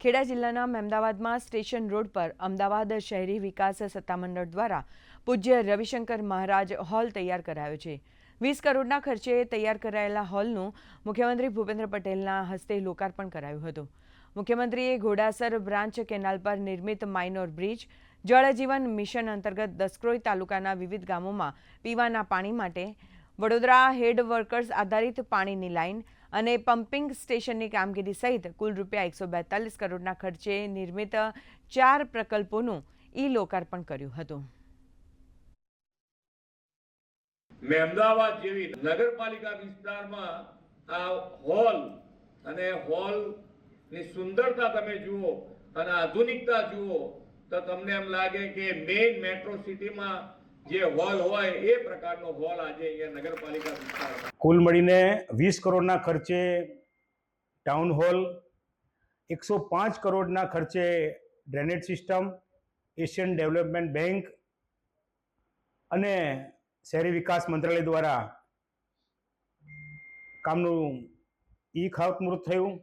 ખેડા જિલ્લાના મહેમદાવાદમાં station road પર અમદાવાદ શહેરી વિકાસ સત્તામંડળ દ્વારા પૂજ્ય રવિશંકર મહારાજ હોલ તૈયાર કરાયો છે. વીસ કરોડના ખર્ચે તૈયાર કરાયેલા હોલનું મુખ્યમંત્રી ભૂપેન્દ્ર પટેલના હસ્તે લોકાર્પણ કરાયું હતું. મુખ્યમંત્રીએ ઘોડાસર બ્રાન્ચ કેનાલ પર નિર્મિત માઇનોર બ્રિજ જળજીવન મિશન અંતર્ગત દસક્રોઈ તાલુકાના વિવિધ ગામોમાં પીવાના પાણી માટે વડોદરા હેડ વર્કર્સ આધારિત પાણીની લાઇન અને પમ્પિંગ સ્ટેશનની કામગીરી સહિત કુલ રૂપિયા એકસો બેતાલીસ કરોડના ખર્ચે નિર્મિત ચાર પ્રકલ્પોનું ઈ લોકાર્પણ કર્યું હતું. મેં અમદાવાદ જેવી નગરપાલિકા વિસ્તારમાં આ હોલ અને હોલની સુંદરતા તમે જુઓ અને આધુનિકતા જુઓ તો તમને એમ લાગે કે મેઇન મેટ્રો સિટીમાં જે હોલ હોય એ પ્રકારનો કુલ મળીને વીસ કરોડના ખર્ચે ટાઉન હોલ એકસો પાંચ કરોડના ખર્ચે drainage system Asian Development Bank અને શહેરી વિકાસ મંત્રાલય દ્વારા કામનું ઈ ખાતમુહૂર્ત થયું.